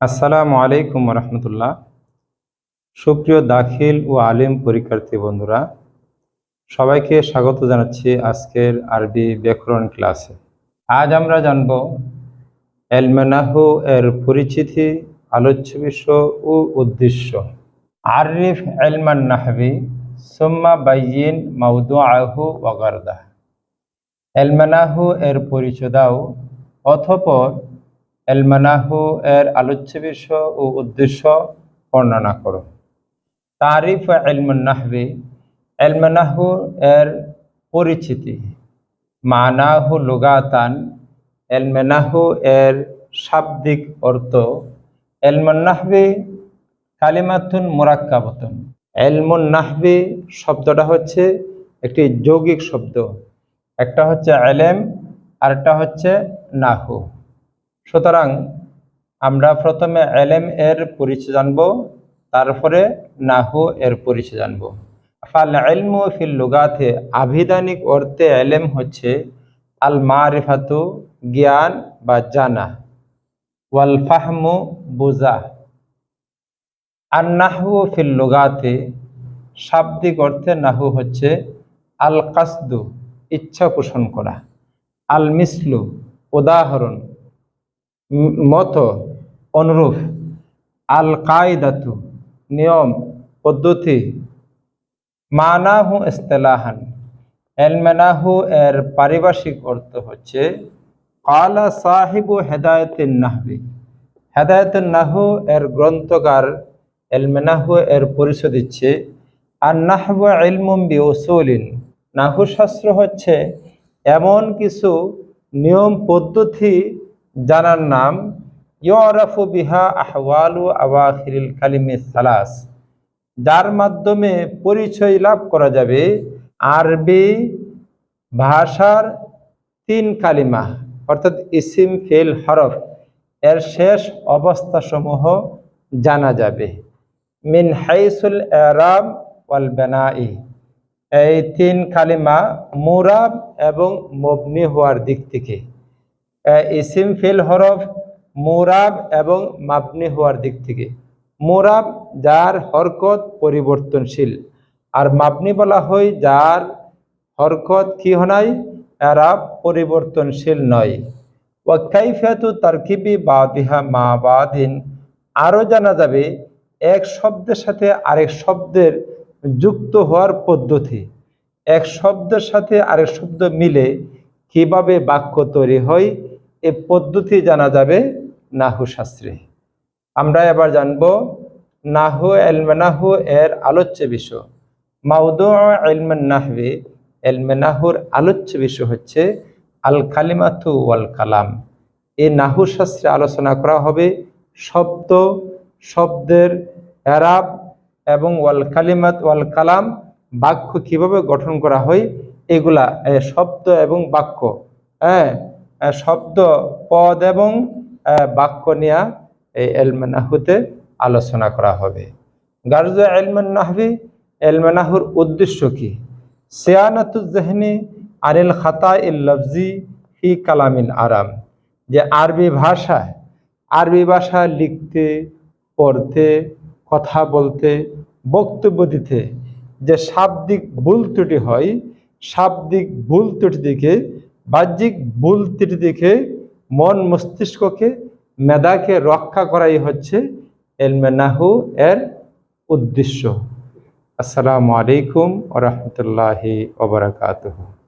আসসালামু আলাইকুম রহমতুল্লাহ সুপ্রিয় দাখিল ও আলিম পরীক্ষার্থী বন্ধুরা, সবাইকে স্বাগত জানাচ্ছি আজকের আরবি ব্যাকরণ ক্লাসে। আজ আমরা জানব এলমেনাহু এর পরিচিতি, আলোচ্য বিষয় ও উদ্দেশ্য। আরিফ এলমান নাহবি সুম্মা বাইয়িন মাউদু আহু ওয়াগারদা এলমেনাহু এর পরিচয় দাও, অথপর এলমানাহু এর আলোচ্য বিষয় ও উদ্দেশ্য বর্ণনা করো। তারিফ এলমান্নাহবি, এলমানাহু এর পরিচিতি। মানাহু লুগাতান, এলমেনাহু এর শাব্দিক অর্থ। এলমান্নাহবি কালিমাতুন মোরাক্কাবতুন। এলমুন নাহবি শব্দটা হচ্ছে একটি যৌগিক শব্দ। একটা হচ্ছে এলেম, আরেকটা হচ্ছে নাহু। সুতরাং আমরা প্রথমে এলেম এর পরিচয় জানব, তারপরে নাহু এর পরিচয় জানব। ফাল এলমু ফিল লুগাতে, আভিধানিক অর্থে এলেম হচ্ছে আল মারিফাতু জ্ঞান বা জানা। ওয়াল ফাহমু, বুঝা। আর নাহু ফিল লুগাতে, শাব্দিক অর্থে নাহু হচ্ছে আল কাসদু ইচ্ছা পোষণ করা। আল মিসলু উদাহরণ। মত, অনুরূপ আল কায়দাতু নিয়ম, পদ্ধতি, মানাহু ইস্তেলাহান, এলমেনাহু এর পারিভাষিক অর্থ হচ্ছে, কালা সাহিবু হেদায়তিন নাহবি। হেদায়তুন নাহু এর গ্রন্থকার এলমেনাহু এর পরিচয় দিচ্ছে আর নাহবু এলমুম বি ওসুলিন নাহু শাস্ত্র হচ্ছে, এমন কিছু নিয়ম, পদ্ধতি জানার নাম ইয়রাফু বিহা আহওয়ালু আওয়াখিরিল কালিমে সালাস। যার মাধ্যমে পরিচয় লাভ করা যাবে আরবি ভাষার তিন কালিমা, অর্থাৎ ইসিম, ফেল, হরফ, এর শেষ অবস্থাসমূহ জানা যাবে। মিন হাইসুল এরাম ওয়াল বেনাই। এই তিন কালিমা মুরাব এবং মবনি হওয়ার দিক থেকে। ইসিম ফিল, হরফ, মোরাব এবং মাবনি হওয়ার দিক থেকে। মোরাব, যার হরকত পরিবর্তনশীল। আর মাবনি বলা হয় যার হরকত কি হনাই এরাব পরিবর্তনশীল নয়। ও কাইফিয়াতু তারকিবি বাদিহা মা বাদিন। আরও জানা যাবে, এক শব্দের সাথে আরেক শব্দের যুক্ত হওয়ার পদ্ধতি। এক শব্দের সাথে আরেক শব্দ মিলে কীভাবে বাক্য তৈরি হয়? এ পদ্ধতি জানা যাবে নাহু শাস্ত্রে। আমরা এবার জানব নাহু এলমেনাহু এর আলোচ্য বিষয়। মাউদু এলমেন নাহবে এলমেনাহুর আলোচ্য বিষয় হচ্ছে আল কালিমাথু ওয়াল কালাম এ নাহু শাস্ত্রে আলোচনা করা হবে শব্দ, শব্দের এরাব এবং ওয়াল কালিমাত ওয়াল কালাম বাক্য কীভাবে গঠন করা হয়, এগুলা শব্দ এবং বাক্য হ্যাঁ? শব্দ, পদ এবং বাক্য নিয়ে এই এলমেনাহুতে আলোচনা করা হবে। গার্জ এলমেন নাহবি এলমেনাহুর উদ্দেশ্য কি? সেয়ানাতুজহনি আনিল খাতা ইল লফজি ফি কালামিন আরাম। যে আরবি ভাষায়, আরবি ভাষা লিখতে, পড়তে, কথা বলতে, বক্তব্য দিতে যে শাব্দিক ভুল ত্রুটি হয়, শাব্দিক ভুল ত্রুটি দিকে বাহ্যিক ভুল ত্রুটি দেখে মন মস্তিষ্ককে মেধাকে রক্ষা করাই হচ্ছে এলমেনাহু এর উদ্দেশ্য। আসসালামু আলাইকুম ওরহমতুল্লাহি ওবরাকাতহ